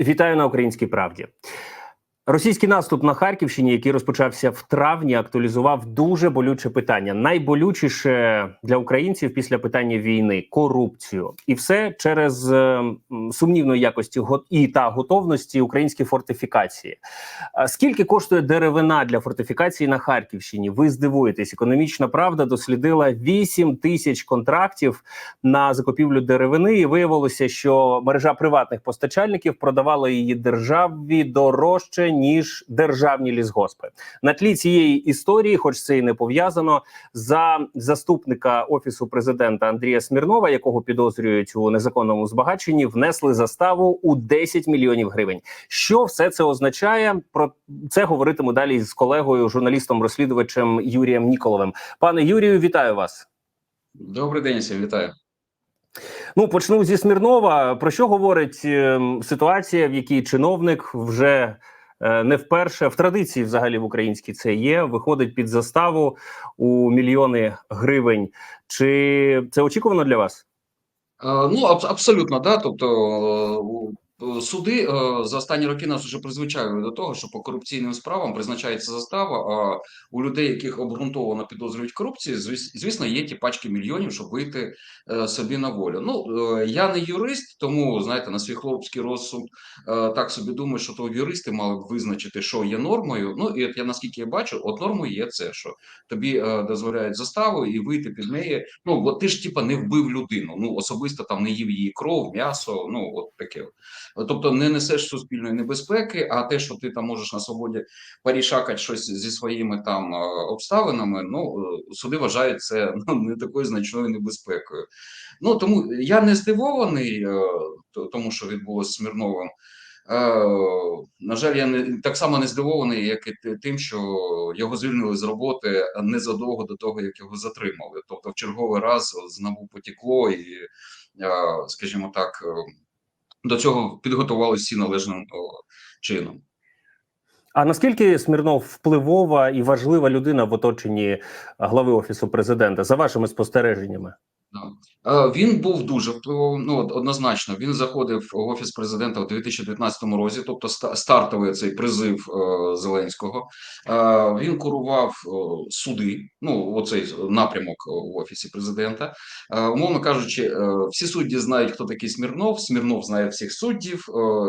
Вітаю на українській правді. Російський наступ на Харківщині, який розпочався в травні, актуалізував дуже болюче питання. Найболючіше для українців після питання війни корупцію, і все через е, сумнівної якості і та готовності українські фортифікації. Скільки коштує деревина для фортифікації на Харківщині? Ви здивуєтесь, економічна правда дослідила 8 тисяч контрактів на закупівлю деревини, і виявилося, що мережа приватних постачальників продавала її державі дорожче ніж державні лісгоспи. На тлі цієї історії, хоч це і не пов'язано, за заступника офісу президента Андрія Смірнова, якого підозрюють у незаконному збагаченні, внесли заставу у 10 мільйонів гривень. Що все це означає? Про це говоритиму далі з колегою, журналістом-розслідувачем Юрієм Ніколовим. Пане Юрію, вітаю вас. Добрий день, всім вітаю. Ну почну зі Смірнова. Про що говорить ем, ситуація, в якій чиновник вже не вперше в традиції, взагалі в українській це є. Виходить під заставу у мільйони гривень. Чи це очікувано для вас? Е, Ну, аб- абсолютно, да. Тобто е, е, суди е, за останні роки нас вже призвичаюють до того, що по корупційним справам призначається застава. А у людей, яких обґрунтовано підозрюють корупції, звіс- звісно, є ті пачки мільйонів, щоб вийти е, собі на волю. Ну е, я не юрист, тому знаєте, на свій хлопський розсуд так собі думаю, що то юристи мали б визначити, що є нормою. Ну і от я наскільки я бачу, от нормою є це, що тобі дозволяють заставу і вийти під неї. Ну бо ти ж типа не вбив людину. Ну особисто там не їв її кров, м'ясо. Ну от таке. Тобто не несеш суспільної небезпеки, а те, що ти там можеш на свободі порішакати щось зі своїми там е, обставинами. Ну е, суди вважають це ну, не такою значною небезпекою. Ну тому я не здивований, е, тому що відбулося з Смірновим. На жаль, я не так само не здивований, як і тим, що його звільнили з роботи незадовго до того, як його затримали. Тобто, в черговий раз знову потекло, і, скажімо так, до цього підготувалися всі належним чином. А наскільки Смірнов впливова і важлива людина в оточенні глави офісу президента за вашими спостереженнями? Е, Він був дуже впливовим. Ну однозначно, він заходив в офіс президента у 2019 році, тобто ста- стартовий цей призив е, Зеленського. Е, Він курував суди. Ну оцей напрямок в офісі президента. Умовно кажучи, всі судді знають, хто такий Смірнов. Смірнов знає всіх суддів,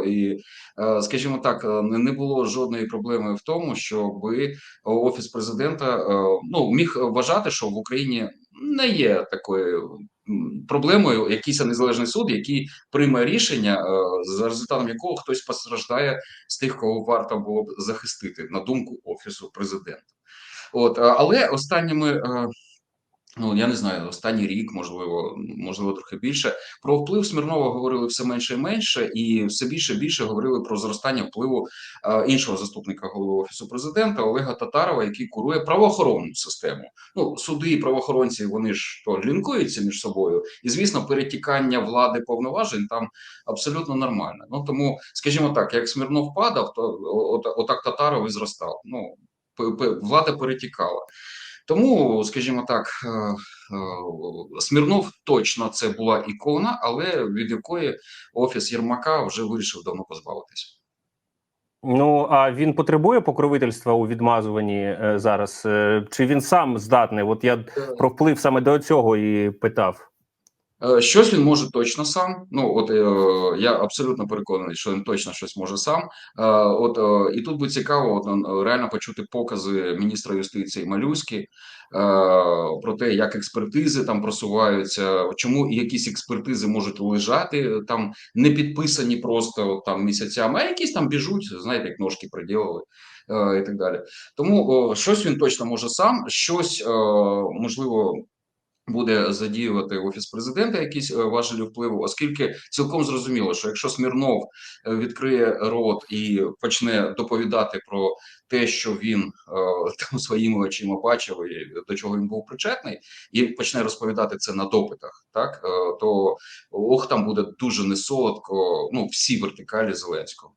і скажімо так, не було жодної проблеми в тому, щоби офіс президента ну міг вважати, що в Україні не є такою проблемою якийсь незалежний суд, який прийме рішення, е, за результатом якого хтось постраждає з тих, кого варто було б захистити, на думку офісу президента. От, е, але останніми. Ну, я не знаю, останній рік, можливо, можливо, трохи більше. Про вплив Смірнова говорили все менше і менше, і все більше і більше говорили про зростання впливу е, іншого заступника голови офісу президента Олега Татарова, який курує правоохоронну систему. Ну, суди і правоохоронці вони ж то лінкуються між собою, і звісно, перетікання влади повноважень там абсолютно нормально. Ну тому, скажімо так, як Смірнов падав, то от, отак Татаров і зростав. Ну влада перетікала. Тому, скажімо так, е, е, Смірнов точно це була ікона, але від якої офіс Єрмака вже вирішив давно позбавитися. Ну а він потребує покровительства у відмазуванні е, зараз? Чи він сам здатний? От я про вплив саме до цього і питав. Е, Щось він може точно сам. Ну от е, я абсолютно переконаний, що він точно щось може сам. Е, от і тут буде цікаво, от реально почути покази міністра юстиції Малюськи про те, як експертизи там просуваються, чому якісь експертизи можуть лежати там не підписані просто от, там місяцями, а якісь там біжуть, знаєте, як ножки приділили. І так далі, тому щось він точно може сам, щось можливо буде задіювати офіс президента якісь е, важелі впливу, оскільки цілком зрозуміло, що якщо Смірнов е, відкриє рот і почне доповідати про те, що він е, там своїми очима бачив і до чого він був причетний, і почне розповідати це на допитах, так то ох, там буде дуже несолодко. Ну всі вертикалі Зеленського.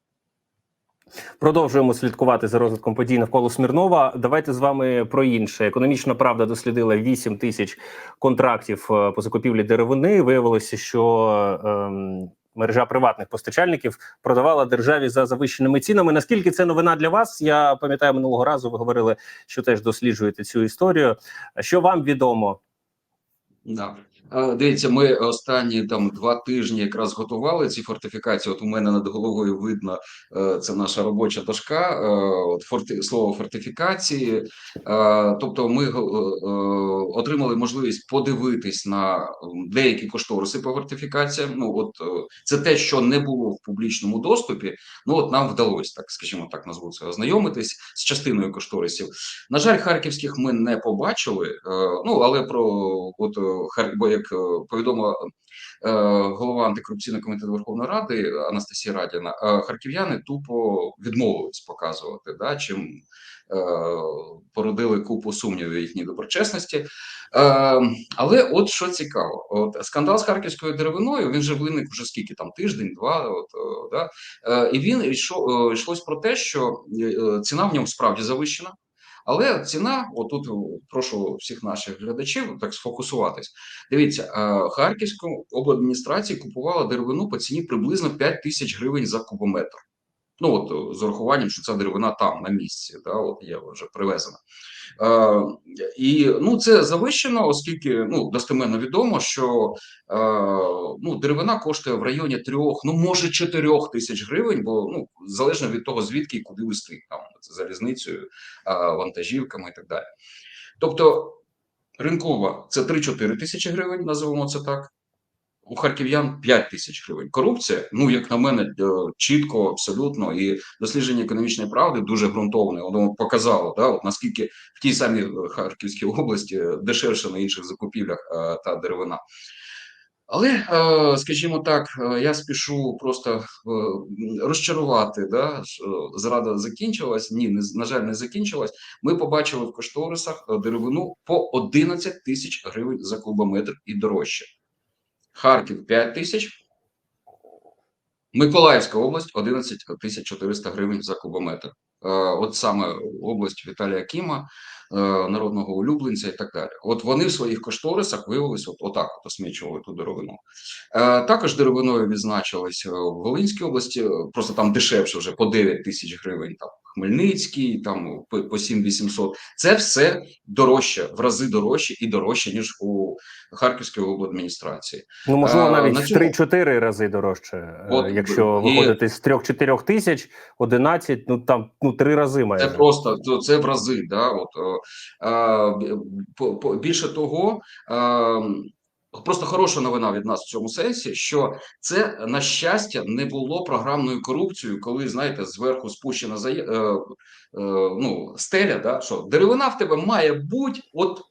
Продовжуємо слідкувати за розвитком подій навколо Смірнова. Давайте з вами про інше. Економічна правда дослідила 8 тисяч контрактів е, по закупівлі деревини. Виявилося, що ем, мережа приватних постачальників продавала державі за завищеними цінами. Наскільки це новина для вас? Я пам'ятаю минулого разу. Ви говорили, що теж досліджуєте цю історію. Що вам відомо? Да. Дивіться, ми останні там два тижні якраз готували ці фортифікації. От у мене над головою видно е, це наша робоча дошка. е, От форти слово фортифікації. Е, Тобто, ми отримали можливість подивитись на деякі кошториси по фортифікаціям. Ну от це те, що не було в публічному доступі. Ну от нам вдалося так, скажімо так, назву це ознайомитись з частиною кошторисів. На жаль, харківських ми не побачили. Ну але про от Хар- бо як е, повідомила е, голова антикорупційного комітету Верховної Ради Анастасія Радіна, е, харків'яни тупо відмовились показувати, да, чим породили купу сумнівів їхній доброчесності. Але от що цікаво, от скандал з харківською деревиною він же виник вже скільки там тиждень, два. От да, і він йшло, йшлось про те, що ціна в ньому справді завищена. Але ціна, отут е, прошу всіх наших глядачів так сфокусуватись. Дивіться, е, Харківська обладміністрація купувала деревину по ціні приблизно 5 тисяч гривень за кубометр. Ну от е, з урахуванням, що ця деревина там на місці, да, от є вже привезена. Е, і ну це завищено, оскільки ну достеменно відомо, що е, ну деревина коштує в районі трьох, ну може чотирьох тисяч гривень, бо ну залежно від того, звідки і куди вести там це залізницею, е, вантажівками і так далі. Тобто ринкова це 3-4 тисячі гривень, називаємо це так. У харків'ян 5 тисяч гривень. Корупція, ну як на мене, е, чітко, абсолютно, і дослідження економічної правди дуже ґрунтовне. Воно показало, да, от наскільки в тій самій е, Харківській області е, дешевше на інших закупівлях та деревина. Але, скажімо так, я спішу просто розчарувати, да, зрада закінчилась. Ні, на жаль, не закінчилась. Ми побачили в кошторисах деревину по 11 тисяч гривень за кубометр і дорожче. Харків 5 тисяч, Миколаївська область 11 тисяч 400 гривень за кубометр. Е, От саме область Віталія Кіма, е, народного улюбленця і так далі. От вони в своїх кошторисах виявилися от, отак, от осмічували ту деревину. Е, Також деревиною відзначились в Волинській області, просто там дешевше вже по 9 тисяч гривень. Там Хмельницький, там по, по 7 800. Це все дорожче, в рази дорожче і дорожче, ніж у Харківській обладміністрації. Ну можливо, Е, навіть в цьому- 3-4 рази дорожче. Е, От, Якщо і- виходити з 3-4 тисяч, 11, ну там ну три рази майже. Це просто то це в рази. Да? От, по- по- більше того, е, просто хороша новина від нас в цьому сенсі, що це на щастя не було програмною корупцією, коли знаєте, зверху спущена за е, е, ну, стеля, да? що деревина в тебе має бути от.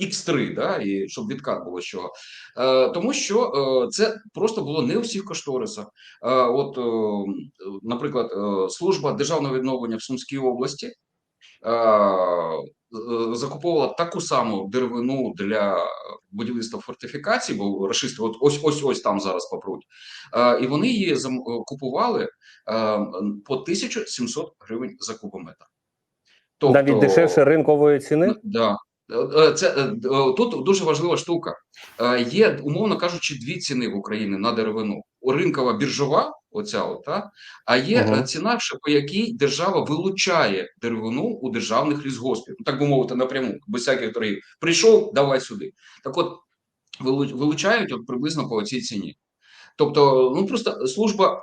X3, да, і щоб відкат було чого. Е, тому що е, це просто було не у всіх кошторисах. Е, от, е, наприклад, е, служба державного відновлення в Сумській області е, закуповувала таку саму деревину для будівництва фортифікацій, бо рашисти от ось ось ось там зараз попруть. Е, і вони її е, купували е, по 1700 гривень за кубометр. Тобто, Навіть дешевше ринкової ціни. Да. Е, Це е, е, тут дуже важлива штука. Е, Є, умовно кажучи, дві ціни в Україні на деревину: ринкова біржова, оця ота, а є uh -huh. ціна, по якій держава вилучає деревину у державних лісгоспів, ну, так би мовити, напряму, без всяких торгів. Прийшов, давай сюди. Так от вилучають от приблизно по цій ціні. Тобто, ну просто служба е,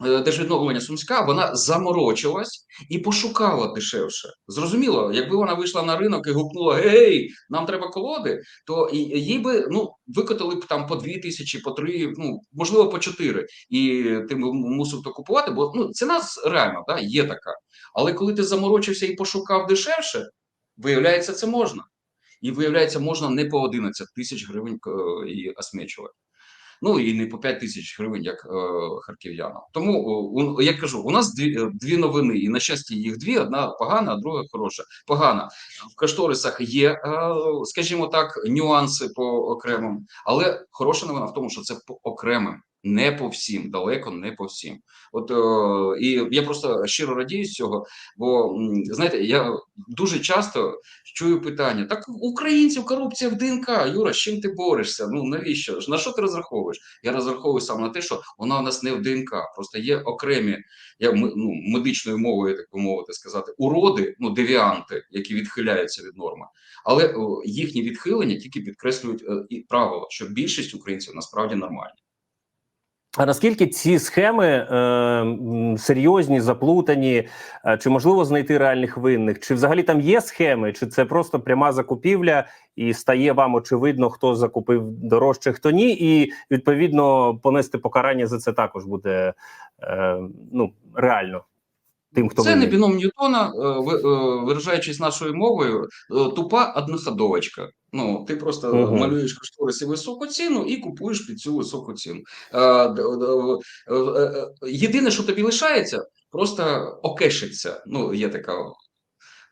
держвідновлення Сумська вона заморочилась і пошукала дешевше. Зрозуміло, якби вона вийшла на ринок і гукнула Гей, нам треба колоди, то і- їй би ну викотали б там по дві тисячі, по три, ну можливо, по чотири. І ти мусив то купувати, бо ну ціна реально да, є така. Але коли ти заморочився і пошукав дешевше, виявляється, це можна. І виявляється, можна не по 11 тисяч гривень е, її осмічувати. Ну і не по 5 тисяч гривень, як е, харків'янам. Тому, е, як кажу, у нас дві, е, дві новини, і на щастя, їх дві: одна погана, а друга хороша. Погана в кошторисах є, е, скажімо так, нюанси по окремим, але хороша новина в тому, що це по окремим. Не по всім, далеко не по всім. От е, і я просто щиро радію з цього, бо знаєте, я дуже часто чую питання: так українців корупція в ДНК. Юра, з чим ти борешся? Ну навіщо? На що ти розраховуєш? Я розраховую саме на те, що вона у нас не в ДНК. Просто є окремі, я ну, медичною мовою, так би мовити, сказати, уроди, ну девіанти, які відхиляються від норми. Але о, їхні відхилення тільки підкреслюють е, і правило, що більшість українців насправді нормальні. А наскільки ці схеми е, серйозні, заплутані? Е, Чи можливо знайти реальних винних? Чи взагалі там є схеми, чи це просто пряма закупівля, і стає вам очевидно, хто закупив дорожче, хто ні, і відповідно понести покарання за це також буде е, ну реально тим, хто Це не біном Ньютона, е, е, виражаючись нашою мовою, е, тупа одноходовочка. Ну, ти просто Мгм. малюєш кошториси високу ціну і купуєш під цю високу ціну. Єдине, що тобі лишається, просто окешиться. Ну, є така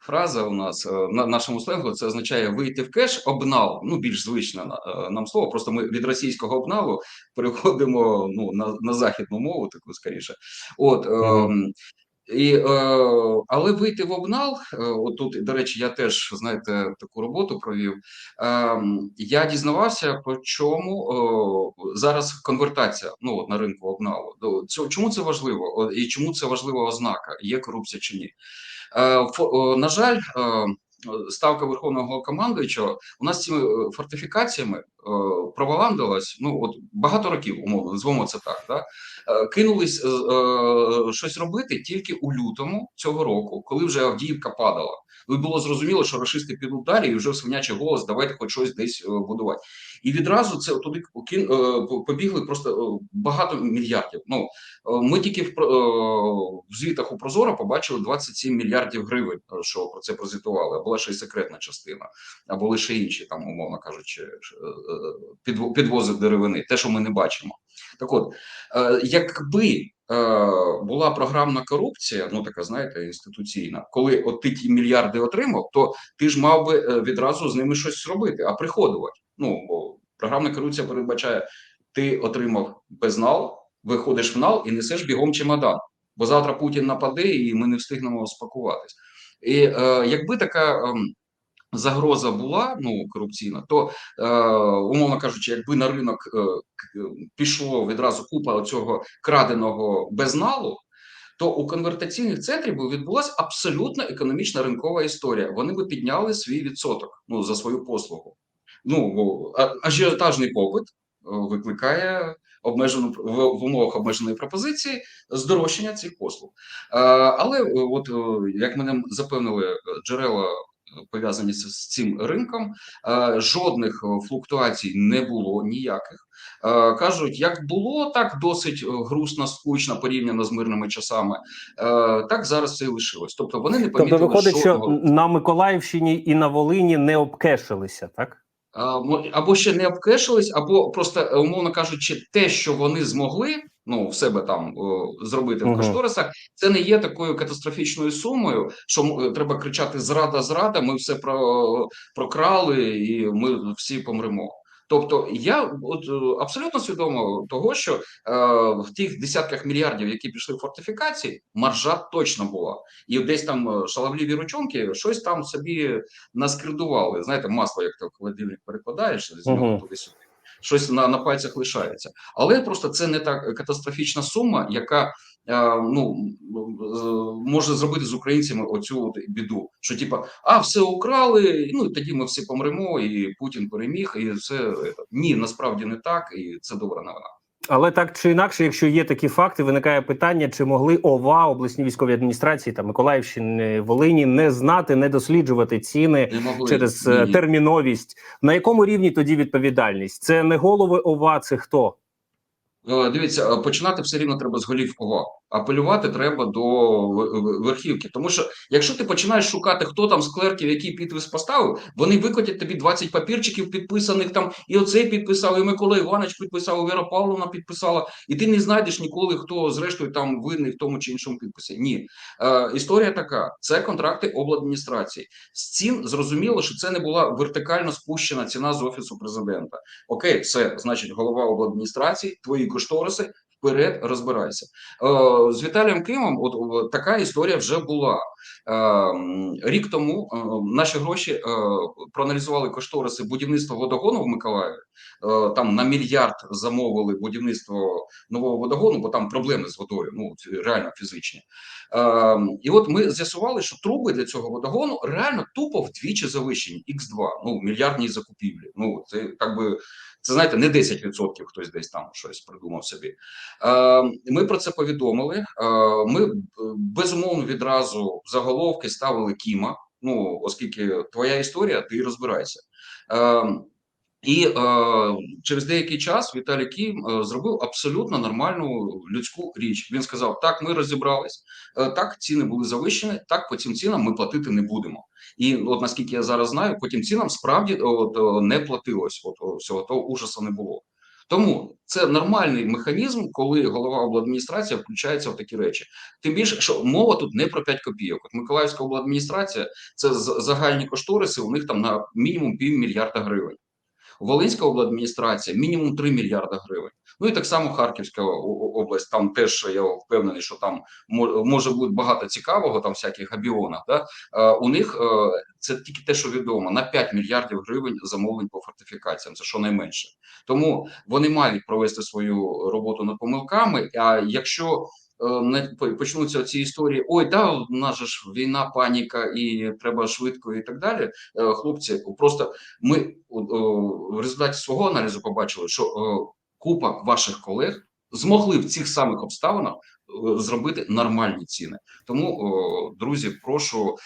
фраза у нас на нашому сленгу. Це означає вийти в кеш, обнал. Ну, більш звичне нам слово. Просто ми від російського обналу переходимо ну, на, на західну мову, таку скоріше. От. е, Мгм. І, е, але вийти в обнал, е, отут, до речі, я теж знаєте таку роботу провів. Е, я дізнавався, по чому е, зараз конвертація ну, от, на ринку обналу. До- цього. Чому це важливо? І чому це важлива ознака? Є корупція чи ні? Е, о, на жаль, е, ставка верховного командуючого у нас цими е, фортифікаціями е, проваландилась ну от багато років, умовно, назвемо це так. Да? Е, кинулись щось робити тільки у лютому цього року, коли вже Авдіївка падала. І було зрозуміло, що рашисти підуть далі, і вже в свинячий голос давайте хоч щось десь е, будувати. І відразу це туди е, побігли просто е, багато мільярдів. Ну ми тільки в, в звітах у Прозоро побачили 27 мільярдів гривень, що про це прозвітували. А була ще й секретна частина, або лише інші, там, умовно кажучи, підвози деревини, те, що ми не бачимо. Так от, якби була програмна корупція, ну така знаєте, інституційна, коли от ти ті мільярди отримав, то ти ж мав би е, відразу з ними щось робити, а приходувати. Ну бо програмна корупція передбачає, ти отримав безнал, виходиш в нал і несеш бігом чемодан. Бо завтра Путін нападе, і ми не встигнемо спакуватись. І е, якби така ем, загроза була ну корупційна, то е, умовно кажучи, якби на ринок е, пішло відразу купа цього краденого безналу, то у конвертаційних центрів би відбулася абсолютно економічна ринкова історія. Вони би підняли свій відсоток ну за свою послугу. Ну ажіотажний попит е, викликає обмежену в, умовах обмеженої пропозиції здорожчання цих послуг. Е, але е, от е, як мене запевнили е, джерела. Пов'язані з, цим ринком, е, жодних е, флуктуацій не було ніяких. Е, кажуть, як було, так досить грустно, скучно порівняно з мирними часами. Так зараз це і лишилось. Тобто вони не помітили Тобто виходить, що жодного на Миколаївщині і на Волині не обкешилися, так? Або ще не обкешились, або просто, умовно кажучи, те, що вони змогли ну в себе там зробити в кошторисах, це не є такою катастрофічною сумою, що е, треба кричати зрада, зрада. Ми все про прокрали, і ми всі помремо. Тобто, я от е, абсолютно свідомо того, що е, в тих десятках мільярдів, які пішли в фортифікації, маржа точно була, і десь там е, ручонки щось там собі наскридували. Знаєте, масло, як ти в холодильник перекладаєш з нього туди-сюди. Щось на, на пальцях лишається, але просто це не та катастрофічна сума, яка е, ну може зробити з українцями оцю біду. Що типа, а все украли, ну і тоді ми всі помремо, і Путін переміг, і все е, ні, насправді не так, і це добра новина. Але так чи інакше, якщо є такі факти, виникає питання, чи могли ОВА, обласні військові адміністрації та Миколаївщини, Волині не знати, не досліджувати ціни Не через Ні, е, терміновість. На якому рівні тоді відповідальність? Це не голови ОВА, це хто? Е, Дивіться, е, починати все рівно треба з голів ОВА. Апелювати треба до верхівки, тому що якщо ти починаєш шукати, хто там з клерків, який підпис поставив, вони викотять тобі 20 папірчиків підписаних там, і оцей підписав, і Микола Іванович підписав, і Віра Павловна підписала, і ти не знайдеш ніколи, хто зрештою там винний в тому чи іншому підписі. Ні, е, історія така: це контракти обладміністрації. З цін зрозуміло, що це не була вертикально спущена ціна з офісу президента. Окей, все значить, голова обладміністрації, твої кошториси. Вперед розбирайся Е, з Віталієм Кимом. От, от така історія вже була рік тому. е, Наші гроші проаналізували кошториси будівництва водогону в Миколаєві. Там на мільярд замовили будівництво нового водогону, бо там проблеми з водою, ну реально фізичні. Е, І от ми з'ясували, що труби для цього водогону реально тупо вдвічі завищені. X2, ну мільярдні закупівлі. Ну це як би. Це знаєте, не 10% хтось десь там щось придумав собі. Е, Ми про це повідомили. Е, Ми е, безумовно відразу заголовки ставили Кіма. Ну, оскільки твоя історія, ти розбирайся. Е, і е, через деякий час Віталій Кім е, зробив абсолютно нормальну людську річ. Він сказав: так, ми розібрались, е, так, ціни були завищені, так по цим цінам ми платити не будемо. І от наскільки я зараз знаю, по тим цінам справді от, не платилось. От всього того ужасу не було. Тому це нормальний механізм, коли голова обладміністрації включається в такі речі. Тим більше, що мова тут не про 5 копійок. От Миколаївська обладміністрація це загальні кошториси. У них там на мінімум півмільярда гривень. Волинська обладміністрація мінімум 3 мільярда гривень. Ну і так само Харківська область. Там теж я впевнений, що там може бути багато цікавого, там всяких габіонах. Да? У них е, це тільки те, що відомо, на 5 мільярдів гривень замовлень по фортифікаціям. Це щонайменше. Тому вони мають провести свою роботу над помилками. А якщо почнуться ці історії, ой, да, у нас же ж війна, паніка, і треба швидко, і так далі. Е, Хлопці, просто ми в результаті свого аналізу побачили, що купа ваших колег змогли в цих самих обставинах е, зробити нормальні ціни. Тому, друзі, прошу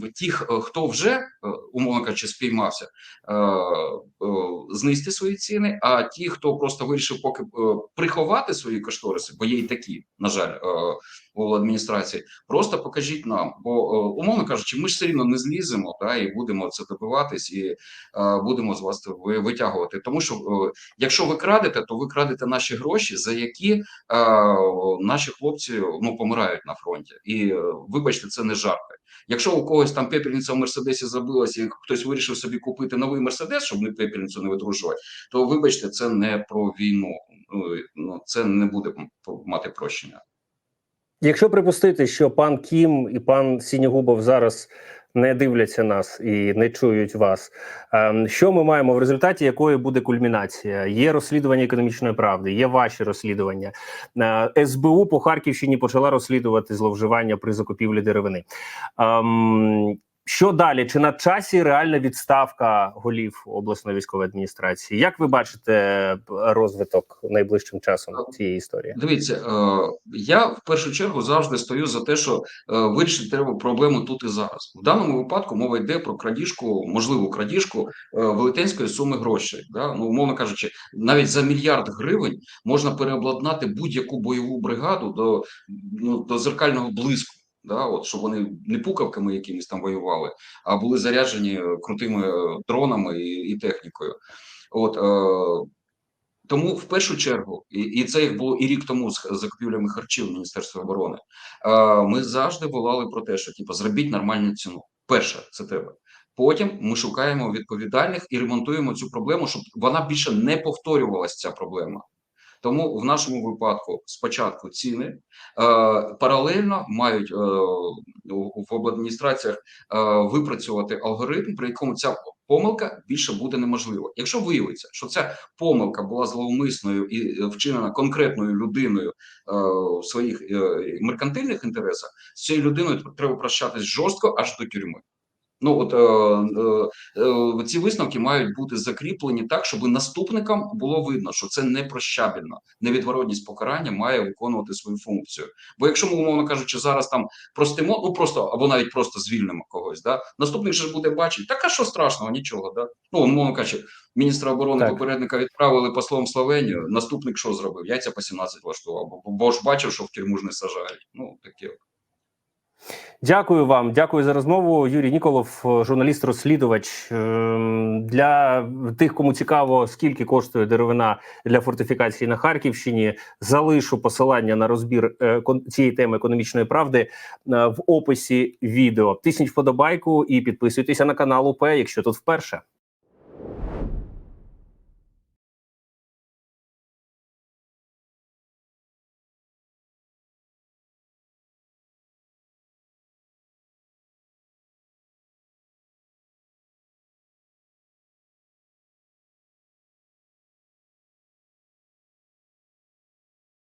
е, тих, е, хто вже е, умовно кажучи, спіймався, знизьте свої ціни. А ті, хто просто вирішив поки приховати свої кошториси, бо є й такі, на жаль, е, у адміністрації, просто покажіть нам, бо е, умовно кажучи, ми ж все рівно не зліземо, та і будемо це добиватись, і е, будемо з вас витягувати. Тому що е, якщо ви крадете, то ви крадете наші гроші, за які наші хлопці ну помирають на фронті. І вибачте, це не жарти. Якщо у когось там пепельниця в мерседесі забилась, і хтось вирішив собі купити новий мерседес, щоб не пепельницю не видружувати, то вибачте, це не про війну. Ну, Ну це не буде мати прощення. Якщо припустити, що пан Кім і пан Сінігубов зараз не дивляться нас і не чують вас, ем, що ми маємо в результаті, якої буде кульмінація? Є розслідування економічної правди, є ваші розслідування. Е, СБУ по Харківщині почала розслідувати зловживання при закупівлі деревини. Що далі? Чи на часі реальна відставка голів обласної військової адміністрації? Як ви бачите е, розвиток найближчим часом цієї історії? Дивіться, е, я в першу чергу завжди стою за те, що е, вирішити треба проблему тут і зараз. В даному випадку мова йде про крадіжку, можливу крадіжку велетенської суми грошей. Да? Ну, умовно кажучи, навіть за мільярд гривень можна переобладнати будь-яку бойову бригаду до, ну, до зеркального блиску. Да, от щоб вони не пукавками якимись там воювали, а були заряджені крутими е, дронами і, і технікою. От е, тому в першу чергу, і, і це їх було і рік тому з закупівлями харчів Міністерства оборони. Е, ми завжди волали про те, що типу, зробіть нормальну ціну. Перше, це треба. Потім ми шукаємо відповідальних і ремонтуємо цю проблему, щоб вона більше не повторювалася. Ця проблема. Тому в нашому випадку спочатку ціни е, паралельно мають е, в обладміністраціях е, випрацювати алгоритм, при якому ця помилка більше буде неможлива. Якщо виявиться, що ця помилка була зловмисною і е, вчинена конкретною людиною е, в своїх е, меркантильних інтересах, з цією людиною треба прощатись жорстко аж до тюрми. Ну от е, е, е, ці висновки мають бути закріплені так, щоб наступникам було видно, що це не прощабельно. Невідворотність покарання має виконувати свою функцію. Бо якщо ми, умовно кажучи, зараз там простимо, ну просто або навіть просто звільнимо когось, да наступник же ж буде бачити, так а що страшного, нічого, да. Ну умовно кажучи, міністра оборони Так. попередника відправили послом Словенію. Наступник що зробив? Яйця по 17 влаштував, бо, бо ж бачив, що в тюрму ж не сажають. Ну таке. Дякую вам, дякую за розмову. Юрій Ніколов, журналіст-розслідувач. Ем, Для тих, кому цікаво, скільки коштує деревина для фортифікації на Харківщині. Залишу посилання на розбір е, цієї теми економічної правди е, в описі відео. Тисніть вподобайку і підписуйтеся на канал УП, якщо тут вперше.